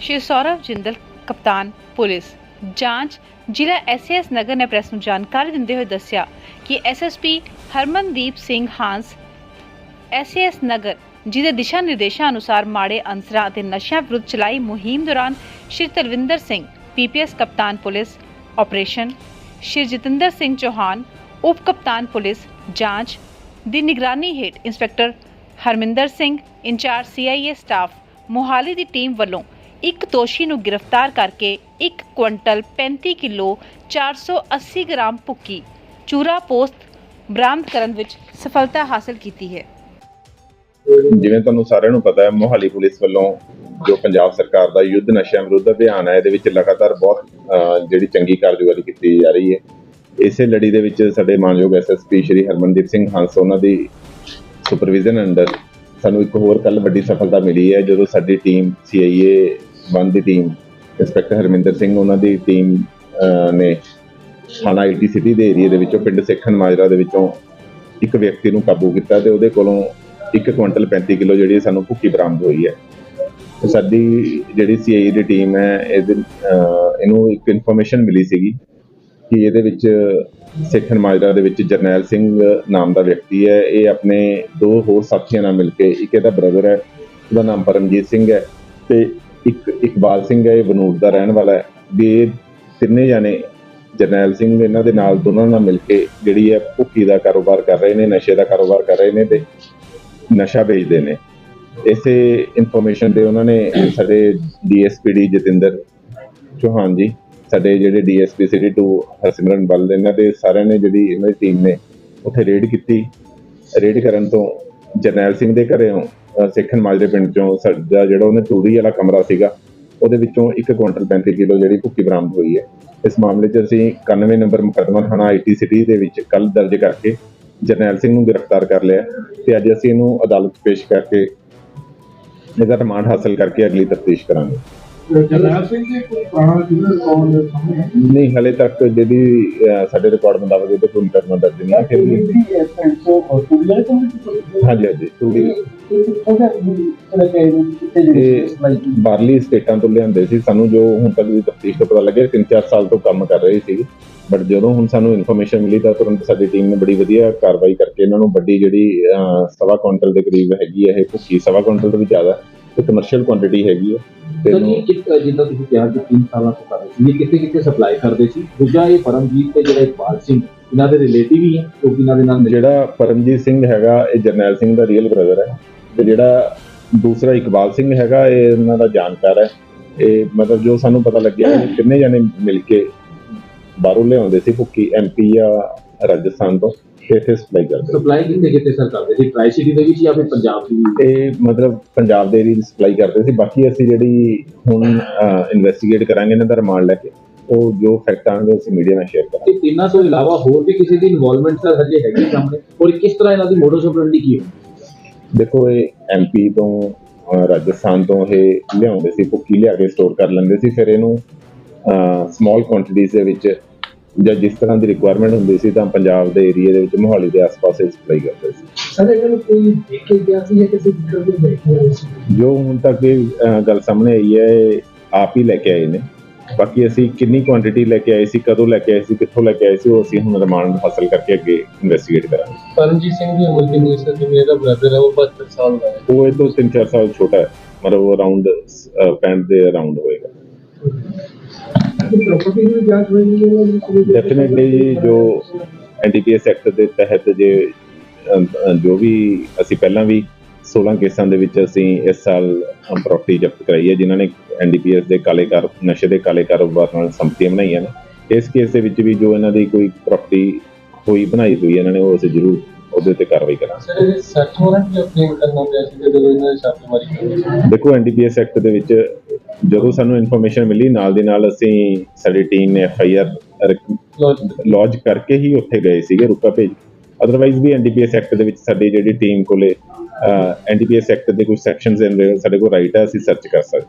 ਸ਼੍ਰੀ ਸੌਰਵ ਜਿੰਦਲ, ਕਪਤਾਨ, ਪੁਲਿਸ। ਜਾਂਚ, ਜ਼ਿਲ੍ਹਾ ਐਸਐਸ ਨਗਰ ਨੇ ਪ੍ਰੈਸ ਨੂੰ ਜਾਣਕਾਰੀ ਦਿੰਦੇ ਹੋਏ ਦੱਸਿਆ ਕਿ ਐਸਐਸਪੀ ਹਰਮਨਦੀਪ ਸਿੰਘ ਹਾਂਸ ਐਸਐਸ ਨਗਰ, ਜਿਹਦੇ ਦਿਸ਼ਾ ਨਿਰਦੇਸ਼ਾਂ ਅਨੁਸਾਰ ਮਾੜੇ ਅੰਸਰਾਂ ਅਤੇ ਨਸ਼ਿਆਂ ਵਿਰੁੱਧ ਚਲਾਈ ਮੁਹਿੰਮ ਦੌਰਾਨ ਸ਼੍ਰੀ ਤਰਵਿੰਦਰ ਸਿੰਘ ਪੀਪੀਐਸ ਕਪਤਾਨ ਪੁਲਿਸ ਆਪਰੇਸ਼ਨ ਸ਼੍ਰੀ ਜਤਿੰਦਰ ਸਿੰਘ ਚੌਹਾਨ, ਉਪ ਕਪਤਾਨ ਪੁਲਿਸ, ਜਾਂਚ, ਦੀ ਨਿਗਰਾਨੀ ਹੇਠ inspector Harminder Singh, incharge CIA staff, Mohali ਦੀ ਟੀਮ ਵੱਲੋਂ ਇੱਕ ਦੋਸ਼ੀ ਨੂੰ ਗ੍ਰਿਫਤਾਰ ਕਰਕੇ 1 ਕੁਇੰਟਲ 35 ਕਿਲੋ 480 ਗ੍ਰਾਮ ਭੁੱਕੀ ਚੂਰਾ ਪੋਸਤ ਬਰਾਮਦ ਕਰਨ ਵਿੱਚ ਸਫਲਤਾ ਹਾਸਲ ਕੀਤੀ ਹੈ। ਜਿਵੇਂ ਤੁਹਾਨੂੰ ਸਾਰਿਆਂ ਨੂੰ ਪਤਾ ਹੈ, ਮੋਹਾਲੀ ਪੁਲਿਸ ਵੱਲੋਂ ਜੋ ਪੰਜਾਬ ਸਰਕਾਰ ਦਾ ਯੁੱਧ ਨਸ਼ਿਆਂ ਵਿਰੁੱਧ ਅਭਿਆਨ ਹੈ, ਇਹਦੇ ਵਿੱਚ ਲਗਾਤਾਰ ਬਹੁਤ ਜਿਹੜੀ ਚੰਗੀ ਕਾਰਜਕਾਰੀ ਕੀਤੀ ਜਾ ਰਹੀ ਹੈ। ਇਸੇ ਲੜੀ ਦੇ ਵਿੱਚ ਸਾਡੇ ਮਾਨਯੋਗ ਐਸਐਸਪੀ ਸ਼੍ਰੀ ਹਰਮਨਦੀਪ ਸਿੰਘ ਹੰਸ, ਉਹਨਾਂ ਦੀ ਸੁਪਰਵਿਜ਼ਨ ਅੰਡਰ ਸਾਨੂੰ ਇੱਕ ਹੋਰ ਕੱਲ ਵੱਡੀ ਸਫਲਤਾ ਮਿਲੀ ਹੈ, ਜਦੋਂ ਸਾਡੀ ਟੀਮ ਸੀਆਈਏ ਵਨ ਦੀ ਟੀਮ ਇੰਸਪੈਕਟਰ ਹਰਮਿੰਦਰ ਸਿੰਘ, ਉਹਨਾਂ ਦੀ ਟੀਮ ਨੇ ਥਾਣਾ ਆਈਟੀ ਸਿਟੀ ਦੇ ਏਰੀਆ ਦੇ ਵਿੱਚੋਂ, ਪਿੰਡ ਸੇਖਣ ਮਾਜਰਾ ਦੇ ਵਿੱਚੋਂ ਇੱਕ ਵਿਅਕਤੀ ਨੂੰ ਕਾਬੂ ਕੀਤਾ ਤੇ ਉਹਦੇ ਕੋਲੋਂ 1 ਕੁਇੰਟਲ 35 ਕਿਲੋ ਜਿਹੜੀ ਸਾਨੂੰ ਭੁੱਕੀ ਬਰਾਮਦ ਹੋਈ ਹੈ। ਸਾਡੀ ਜਿਹੜੀ ਸੀਆਈ ਦੀ ਟੀਮ ਹੈ, ਇਹਦੇ ਇਹਨੂੰ ਇੱਕ ਇਨਫੋਰਮੇਸ਼ਨ ਮਿਲੀ ਸੀਗੀ ਕਿ ਇਹਦੇ ਵਿੱਚ ਸੇਖਣ ਮਾਜਰਾ ਦੇ ਵਿੱਚ ਜਰਨੈਲ ਸਿੰਘ ਨਾਮ ਦਾ ਵਿਅਕਤੀ ਹੈ। ਇਹ ਆਪਣੇ ਦੋ ਹੋਰ ਸਾਥੀਆਂ ਨਾਲ ਮਿਲ ਕੇ, ਇੱਕ ਇਹਦਾ ਬ੍ਰਦਰ ਹੈ, ਉਹਦਾ ਨਾਮ ਪਰਮਜੀਤ ਸਿੰਘ ਹੈ ਤੇ ਇੱਕ ਇਕਬਾਲ ਸਿੰਘ ਹੈ, ਇਹ ਬਨੂੜ ਦਾ ਰਹਿਣ ਵਾਲਾ ਹੈ। ਵੀ ਇਹ ਤਿੰਨੇ ਜਾਣੇ ਜਰਨੈਲ ਸਿੰਘ ਇਹਨਾਂ ਦੇ ਨਾਲ ਦੋਨਾਂ ਨਾਲ ਮਿਲ ਕੇ ਜਿਹੜੀ ਹੈ ਭੁੱਕੀ ਦਾ ਕਾਰੋਬਾਰ ਕਰ ਰਹੇ ਨੇ, ਨਸ਼ੇ ਦਾ ਕਾਰੋਬਾਰ ਕਰ ਰਹੇ ਨੇ ਤੇ ਨਸ਼ਾ ਵੇਚਦੇ ਨੇ। ਇਸੇ ਇਨਫੋਰਮੇਸ਼ਨ ਤੇ ਉਹਨਾਂ ਨੇ ਸਾਡੇ ਡੀਐਸਪੀਡੀ ਜਤਿੰਦਰ ਚੌਹਾਨ ਜੀ, ਸਾਡੇ ਜਿਹੜੇ ਡੀਐਸਪੀ ਸਿਟੀ 2 ਹਰਸਿਮਰਨ ਬਲ, ਇਹਨਾਂ ਦੇ ਸਾਰਿਆਂ ਨੇ ਜਿਹੜੀ ਇਹਨਾਂ ਦੀ ਟੀਮ ਨੇ ਉੱਥੇ ਰੇਡ ਕੀਤੀ। ਰੇਡ ਕਰਨ ਤੋਂ ਜਰਨੈਲ ਸਿੰਘ ਦੇ ਘਰੋਂ ਸਿੱਖਣ ਮਾਜਰੇ ਪਿੰਡ ਚੋਂ ਸਾਡਾ ਜਿਹੜਾ ਉਹਨੇ ਤੂੜੀ ਵਾਲਾ ਕਮਰਾ ਸੀਗਾ, ਉਹਦੇ ਵਿੱਚੋਂ 1 ਕੁਇੰਟਲ 35 ਕਿਲੋ ਜਿਹੜੀ ਭੁੱਕੀ ਬਰਾਮਦ ਹੋਈ ਹੈ। ਇਸ ਮਾਮਲੇ 'ਚ ਅਸੀਂ 91 ਨੰਬਰ ਮੁਕੱਦਮਾ ਥਾਣਾ ਆਈਟੀ ਸਿਟੀ ਦੇ ਵਿੱਚ ਕੱਲ ਦਰਜ ਕਰਕੇ ਜਰਨੈਲ ਸਿੰਘ ਨੂੰ ਗ੍ਰਿਫਤਾਰ ਕਰ ਲਿਆ ਤੇ ਅੱਜ ਅਸੀਂ ਇਹਨੂੰ ਅਦਾਲਤ 'ਚ ਪੇਸ਼ ਕਰਕੇ ਇਹਦਾ ਰਿਮਾਂਡ ਹਾਸਲ ਕਰਕੇ ਅਗਲੀ ਤਫਤੀਸ਼ ਕਰਾਂਗੇ। ਜਰਨੈਲ ਸਿੰਘ ਜੀ ਕੋਈ ਪੁਰਾਣਾ ਕਿਹਨਾਂ ਰਿਕਾਰਡ ਦੇ ਸਾਹਮਣੇ ਨਹੀਂ ਹਲੇ ਤੱਕ ਜਿਹੜੀ ਅਹ, ਸਾਡੇ ਰਿਕਾਰਡ ਮੁਤਾਬਕ ਇਹਦੇ ਕੋਈ ਮੁਕੱਦਮਾ ਦਰਜ ਨਹੀਂ ਹੈ ਫਿਰ ਵੀ ਹਾਂਜੀ ਬਾਹਰਲੀ ਸਟੇਟਾਂ ਤੋਂ ਲਿਆਂਦੇ ਸੀ। ਸਾਨੂੰ ਜੋ ਹੁਣ ਤੱਕ ਦੀ ਤਫਤੀਸ਼ ਤੋਂ ਪਤਾ ਲੱਗਿਆ 3-4 ਸਾਲ ਤੋਂ ਕੰਮ ਕਰ ਰਹੇ ਸੀ। ਬਟ ਜਦੋਂ ਹੁਣ ਸਾਨੂੰ ਇਨਫੋਰਮੇਸ਼ਨ ਮਿਲੀ ਤਾਂ ਤੁਰੰਤ ਸਾਡੀ ਟੀਮ ਨੇ ਬੜੀ ਵਧੀਆ ਕਾਰਵਾਈ ਕਰਕੇ ਇਹਨਾਂ ਨੂੰ ਵੱਡੀ ਜਿਹੜੀ ਅਹ, ਸਵਾ ਕੁਇੰਟਲ ਦੇ ਕਰੀਬ ਹੈਗੀ ਹੈ ਇਹ ਭੁੱਕੀ ਸਵਾ ਕੁਇੰਟਲ ਤੋਂ ਵੀ ਜ਼ਿਆਦਾ ਤੇ ਕਮਰਸ਼ੀਅਲ ਕੁਆਂਟੀਟੀ ਹੈਗੀ ਹੈ ਤੇ ਸਰ ਇਹ ਜਿੱਦਾਂ ਤੁਸੀਂ ਕਿਹਾ ਕਿ 3 ਸਾਲਾਂ ਤੋਂ ਕਰ ਰਹੇ ਸੀ ਇਹ ਕਿਤੇ ਕਿਤੇ ਸਪਲਾਈ ਕਰਦੇ ਸੀ? ਦੂਜਾ ਇਹ ਪਰਮਜੀਤ ਤੇ ਜਿਹੜਾ ਇਕਬਾਲ ਸਿੰਘ ਇਹਨਾਂ ਦੇ ਰਿਲੇਟਿਵ ਹੀ ਹੈ ਕਿਉਂਕਿ ਇਹਨਾਂ ਦੇ ਨਾਲ ਮਿਲ- ਜਿਹੜਾ ਪਰਮਜੀਤ ਸਿੰਘ ਹੈਗਾ ਇਹ ਜਰਨੈਲ ਸਿੰਘ ਦਾ ਰੀਅਲ ਬ੍ਰਦਰ ਹੈ। ਤੇ ਜਿਹੜਾ ਦੂਸਰਾ ਇਕਬਾਲ ਸਿੰਘ ਹੈਗਾ ਇਹ ਇਹਨਾਂ ਦਾ ਜਾਣਕਾਰ ਹੈ। ਇਹ ਮਤਲਬ ਜੋ ਸਾਨੂੰ ਪਤਾ ਲੱਗਿਆ ਇਹ ਤਿੰਨੇ ਜਣੇ ਮਿਲ ਕੇ ਬਾਹਰੋਂ ਲਿਆਉਂਦੇ ਸੀ ਭੁੱਕੀ ਐਮਪੀ ਜਾਂ ਰਾਜਸਥਾਨ ਤੇ। ਇੱਥੇ ਸਪਲਾਈ ਕਰਦੇ। ਸਪਲਾਈ ਕਿਤੇ ਕਿਤੇ ਸਰ ਕਰਦੇ? ਸੀ ਟ੍ਰਾਈ ਸਿਟੀ ਦੇ ਵਿੱਚ ਜਾਂ ਫਿਰ ਪੰਜਾਬ ਦੀ ਵੀ ਇਹ ਮਤਲਬ ਪੰਜਾਬ ਦੇ ਏਰੀਆ ਦੀ ਸਪਲਾਈ ਕਰਦੇ ਸੀ। ਬਾਕੀ ਅਸੀਂ ਜਿਹੜੀ ਹੁਣ ਇਨਵੈਸਟੀਗੇਟ ਕਰਾਂਗੇ ਇਹਨਾਂ ਦਾ ਰਿਮਾਂਡ ਲੈ ਕੇ ਉਹ ਜੋ ਫੈਕਟ ਆਣਗੇ ਅਸੀਂ ਮੀਡੀਆ ਨਾਲ ਸ਼ੇਅਰ ਕਰਾਂਗੇ। ਤੇ ਤਿੰਨਾਂ ਤੋਂ ਇਲਾਵਾ ਹੋਰ ਵੀ ਕਿਸੇ ਦੀ ਇਨਵੋਲਵਮੈਂਟ ਸਰ ਹਜੇ ਹੈਗੀ ਸਾਹਮਣੇ? ਔਰ ਕਿਸ ਤਰ੍ਹਾਂ ਇਹਨਾਂ ਦੀ ਮੋਡਸ ਆਪਰੈਂਡੀ ਕੀ ਹੈ? ਦੇਖੋ ਇਹ ਐਮਪੀ ਤੋਂ ਅਹ, ਰਾਜਸਥਾਨ ਤੋਂ ਇਹ ਲਿਆਉਂਦੇ ਸੀ ਭੁੱਕੀ ਲਿਆ ਕੇ ਸਟੋਰ ਕਰ ਲੈਂਦੇ ਸੀ। ਫਿਰ ਇਹਨੂੰ ਸਮਾਲ ਕੁਆਂਟੀਟੀਜ਼ ਦੇ ਵਿੱਚ ਜਾਂ ਜਿਸ ਤਰ੍ਹਾਂ ਦੀ ਰਿਕੁਆਇਰਮੈਂਟ ਹੁੰਦੀ ਸੀ ਤਾਂ ਪੰਜਾਬ ਦੇ ਏਰੀਆ ਦੇ ਵਿੱਚ ਮੋਹਾਲੀ ਦੇ ਆਸ-ਪਾਸ ਸਪਲਾਈ ਕਰਦੇ ਸੀ। ਸਰ ਇਹਨਾਂ ਨੂੰ ਕੋਈ ਦੇਖ ਕੇ ਗਿਆ ਸੀ ਜਾਂ ਕਿਸੇ ਦੀ ਕੋਈ ਦੇਖ ਰਿਹਾ ਸੀ? ਜੋ ਹੁਣ ਤੱਕ ਇਹ ਅਹ, ਗੱਲ ਸਾਹਮਣੇ ਆਈ ਹੈ ਇਹ ਆਪ ਹੀ ਲੈ ਕੇ ਆਏ ਨੇ। ਬਾਕੀ ਅਸੀਂ ਕਿੰਨੀ ਕੁਆਂਟੀਟੀ ਲੈ ਕੇ ਆਏ ਸੀ ਕਦੋਂ ਲੈ ਕੇ ਆਏ ਸੀ ਕਿੱਥੋਂ ਲੈ ਕੇ ਆਏ ਸੀ ਉਹ ਅਸੀਂ ਹੁਣ ਰਿਮਾਂਡ ਹਾਸਲ ਕਰਕੇ ਅੱਗੇ ਇਨਵੈਸਟੀਗੇਟ ਕਰਾਂਗੇ। ਪਰਮਜੀਤ ਸਿੰਘ ਦੀ ਉਮਰ ਕਿੰਨੀ ਹੈ ਸਰ ਜਿਵੇਂ ਇਹਦਾ ਬ੍ਰਦਰ ਹੈ ਉਹ 72 ਸਾਲ ਦਾ ਹੈ। ਉਹ ਇਹ ਤੋਂ 3-4 ਸਾਲ ਛੋਟਾ ਹੈ। ਮਤਲਬ ਉਹ ਅਰਾਊਂਡ 65 ਦੇ ਅਰਾਊਂਡ ਹੋਏਗਾ ਪ੍ਰਾਪਰਟੀ ਦੀ ਜਾਂਚ ਹੋਈ ਹੈ ਡੈਫੀਨਿਟਲੀ ਜੋ ਐਨਡੀਪੀਐਸ ਐਕਟ ਦੇ ਤਹਿਤ ਜੇ ਅ, ਜੋ ਵੀ ਅਸੀਂ ਪਹਿਲਾਂ ਵੀ 16 ਕੇਸਾਂ ਦੇ ਵਿੱਚ ਅਸੀਂ ਇਸ ਸਾਲ ਪ੍ਰਾਪਰਟੀ ਜ਼ਬਤ ਕਰਾਈ ਹੈ ਜਿਨ੍ਹਾਂ ਨੇ ਐਨਡੀਪੀਐਸ ਦੇ ਕਾਲੇ ਕਾਰ ਨਸ਼ੇ ਦੇ ਕਾਲੇ ਕਾਰੋਬਾਰ ਨਾਲ ਸੰਪਤੀਆਂ ਬਣਾਈਆਂ ਨੇ ਇਸ ਕੇਸ ਦੇ ਵਿੱਚ ਵੀ ਜੋ ਇਹਨਾਂ ਦੀ ਕੋਈ ਪ੍ਰਾਪਰਟੀ ਹੋਈ ਬਣਾਈ ਹੋਈ ਇਹਨਾਂ ਨੇ ਉਹ ਅਸੀਂ ਜ਼ਰੂਰ ਉਹਦੇ ਤੇ ਕਾਰਵਾਈ ਕਰਾਂਗੇ। ਸਰ ਇਹ ਸਰਚ ਵਾਰੰਟ ਅਪਲਾਈ ਕਰਨਾ ਪਿਆ ਸੀ ਜਦੋਂ ਇਹਨਾਂ ਨੇ ਛਾਪੇਮਾਰੀ ਕੀਤੀ? ਦੇਖੋ ਐਨਡੀਪੀਐਸ ਐਕਟ ਦੇ ਵਿੱਚ ਜਦੋਂ ਸਾਨੂੰ ਇਨਫੋਰਮੇਸ਼ਨ ਮਿਲੀ, ਨਾਲ ਦੀ ਨਾਲ ਅਸੀਂ ਸਾਡੀ ਟੀਮ ਨੇ ਐਫਆਈਆਰ ਲੌਜ ਕਰਕੇ ਹੀ ਉੱਥੇ ਗਏ ਸੀਗੇ ਰੁਕਾ ਭੇਜ ਅਦਰਵਾਈਜ਼ ਵੀ ਐਨਡੀਪੀਐਸ ਐਕਟ ਦੇ ਵਿੱਚ ਸਾਡੀ ਜਿਹੜੀ ਟੀਮ ਕੋਲੇ ਐਨਡੀਪੀਐਸ ਐਕਟ ਦੇ ਕੁਝ ਸੈਕਸ਼ਨਸ ਐਂਡ ਸਾਡੇ ਕੋਲ ਰਾਈਟ ਹੈ ਅਸੀਂ ਸਰਚ ਕਰ ਸਕਦੇ।